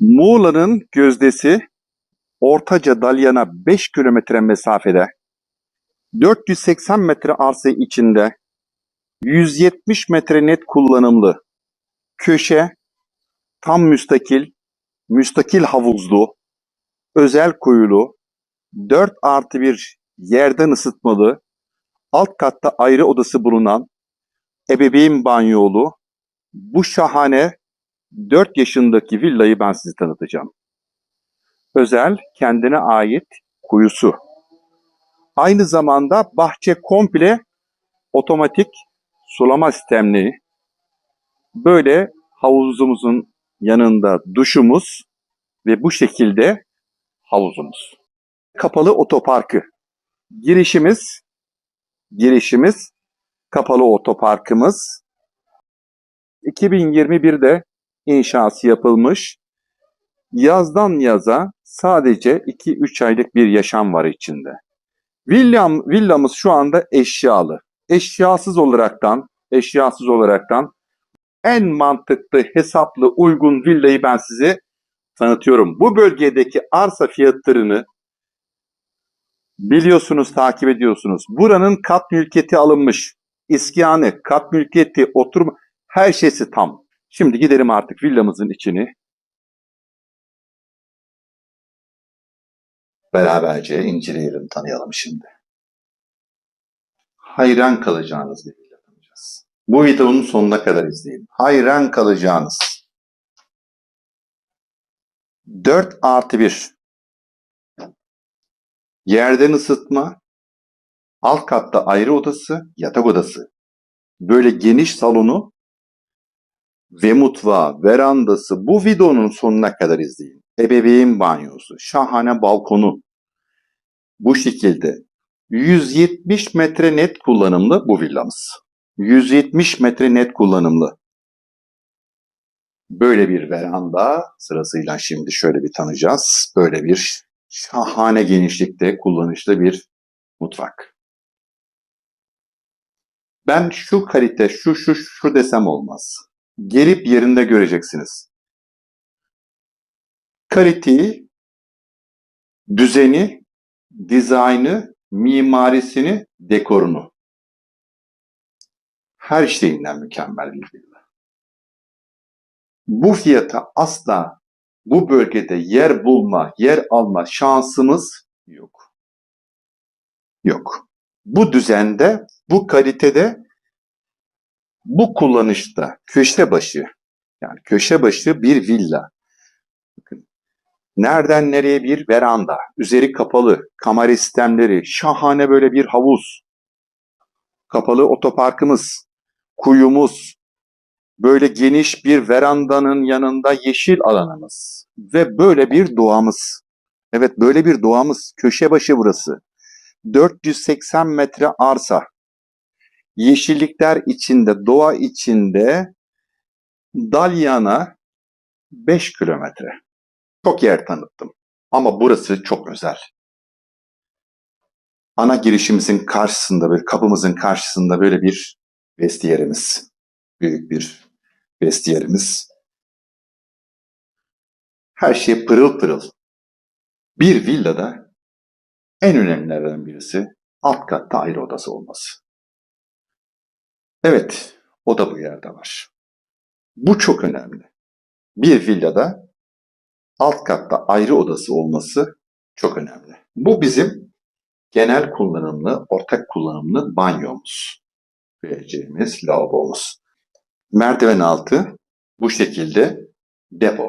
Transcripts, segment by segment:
Muğla'nın gözdesi Ortaca Dalyan'a 5 kilometre mesafede 480 metre arsa içinde 170 metre net kullanımlı köşe tam müstakil müstakil havuzlu özel kuyulu 4 artı 1 yerden ısıtmalı alt katta ayrı odası bulunan ebeveyn banyolu bu şahane 4 yaşındaki villayı ben size tanıtacağım. Özel, kendine ait kuyusu. Aynı zamanda bahçe komple otomatik sulama sistemli. Böyle havuzumuzun yanında duşumuz ve bu şekilde havuzumuz. Kapalı otoparkı. Girişimiz, girişimiz kapalı otoparkımız. 2021'de inşası yapılmış. Yazdan yaza sadece 2-3 aylık bir yaşam var içinde. Villam, villamız şu anda eşyalı. Eşyasız olaraktan, eşyasız olaraktan en mantıklı, hesaplı, uygun villayı ben size tanıtıyorum. Bu bölgedeki arsa fiyatlarını biliyorsunuz, takip ediyorsunuz. Buranın kat mülkiyeti alınmış. İskanı, kat mülkiyeti, oturma, her şeysi tam. Şimdi gidelim artık villamızın içini. Beraberce inceleyelim, tanıyalım şimdi. Hayran kalacağınız bir villa tanıyacağız. Bu videonun sonuna kadar izleyin. Hayran kalacağınız. 4 artı 1. Yerden ısıtma. Alt katta ayrı odası, yatak odası. Böyle geniş salonu ve mutfağı, verandası bu videonun sonuna kadar izleyin. Ebeveyn banyosu, şahane balkonu. Bu şekilde 170 metre net kullanımlı bu villamız. 170 metre net kullanımlı. Böyle bir veranda sırasıyla şimdi şöyle bir tanıyacağız. Böyle bir şahane genişlikte kullanışlı bir mutfak. Ben şu kalite, şu şu şu desem olmaz gelip yerinde göreceksiniz. Kaliteyi, düzeni, dizaynı, mimarisini, dekorunu. Her şeyinden mükemmel bir villa. Bu fiyata asla bu bölgede yer bulma, yer alma şansımız yok. Yok. Bu düzende, bu kalitede bu kullanışta köşe başı yani köşe başı bir villa. Bakın. Nereden nereye bir veranda, üzeri kapalı, kamera sistemleri, şahane böyle bir havuz, kapalı otoparkımız, kuyumuz, böyle geniş bir verandanın yanında yeşil alanımız ve böyle bir doğamız. Evet böyle bir doğamız. Köşe başı burası. 480 metre arsa yeşillikler içinde, doğa içinde Dalyan'a 5 kilometre. Çok yer tanıttım. Ama burası çok özel. Ana girişimizin karşısında, böyle kapımızın karşısında böyle bir vestiyerimiz. Büyük bir vestiyerimiz. Her şey pırıl pırıl. Bir villada en önemlilerden birisi alt katta ayrı odası olması. Evet, o da bu yerde var. Bu çok önemli. Bir villada alt katta ayrı odası olması çok önemli. Bu bizim genel kullanımlı, ortak kullanımlı banyomuz. Vereceğimiz lavabomuz. Merdiven altı bu şekilde depo.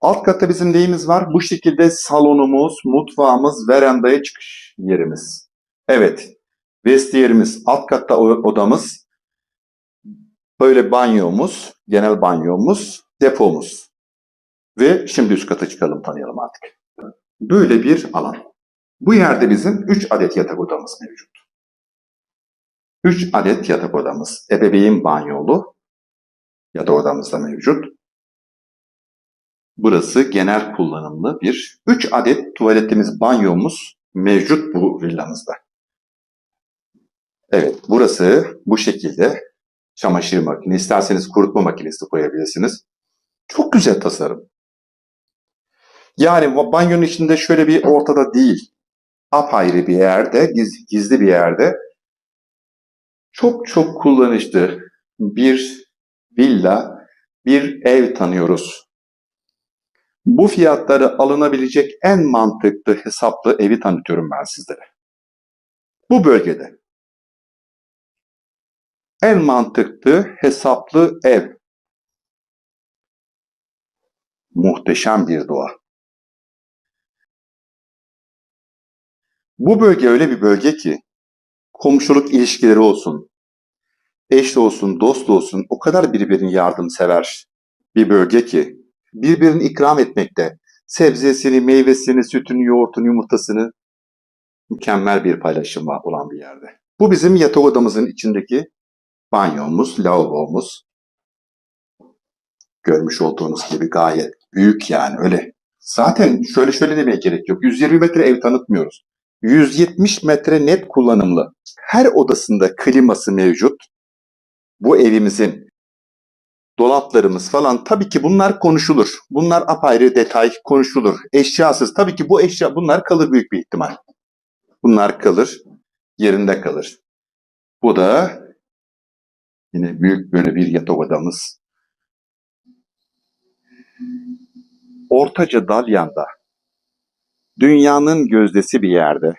Alt katta bizim neyimiz var? Bu şekilde salonumuz, mutfağımız, verandaya çıkış yerimiz. Evet, Vestiyerimiz, alt katta odamız, böyle banyomuz, genel banyomuz, depomuz. Ve şimdi üst kata çıkalım tanıyalım artık. Böyle bir alan. Bu yerde bizim 3 adet yatak odamız mevcut. 3 adet yatak odamız. Ebeveyn banyolu yatak odamız da mevcut. Burası genel kullanımlı bir 3 adet tuvaletimiz, banyomuz mevcut bu villamızda. Evet, burası bu şekilde çamaşır makinesi. İsterseniz kurutma makinesi koyabilirsiniz. Çok güzel tasarım. Yani banyonun içinde şöyle bir ortada değil. Apayrı bir yerde, giz- gizli bir yerde çok çok kullanışlı bir villa, bir ev tanıyoruz. Bu fiyatları alınabilecek en mantıklı, hesaplı evi tanıtıyorum ben sizlere. Bu bölgede. En mantıklı, hesaplı ev. Muhteşem bir doğa. Bu bölge öyle bir bölge ki komşuluk ilişkileri olsun, eş olsun, dost olsun o kadar birbirini yardımsever bir bölge ki birbirini ikram etmekte. Sebzesini, meyvesini, sütünü, yoğurtunu, yumurtasını mükemmel bir paylaşım var olan bir yerde. Bu bizim yatak odamızın içindeki banyomuz, lavabomuz. Görmüş olduğunuz gibi gayet büyük yani öyle. Zaten şöyle şöyle demeye gerek yok. 120 metre ev tanıtmıyoruz. 170 metre net kullanımlı. Her odasında kliması mevcut. Bu evimizin dolaplarımız falan tabii ki bunlar konuşulur. Bunlar apayrı detay konuşulur. Eşyasız tabii ki bu eşya bunlar kalır büyük bir ihtimal. Bunlar kalır, yerinde kalır. Bu da yine büyük böyle bir yatak odamız. Ortaca Dalyan'da dünyanın gözdesi bir yerde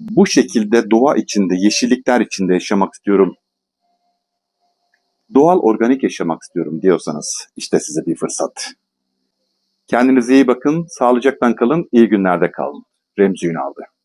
bu şekilde doğa içinde, yeşillikler içinde yaşamak istiyorum. Doğal organik yaşamak istiyorum diyorsanız işte size bir fırsat. Kendinize iyi bakın, sağlıcakla kalın, iyi günlerde kalın. Remzi Ünal'dı.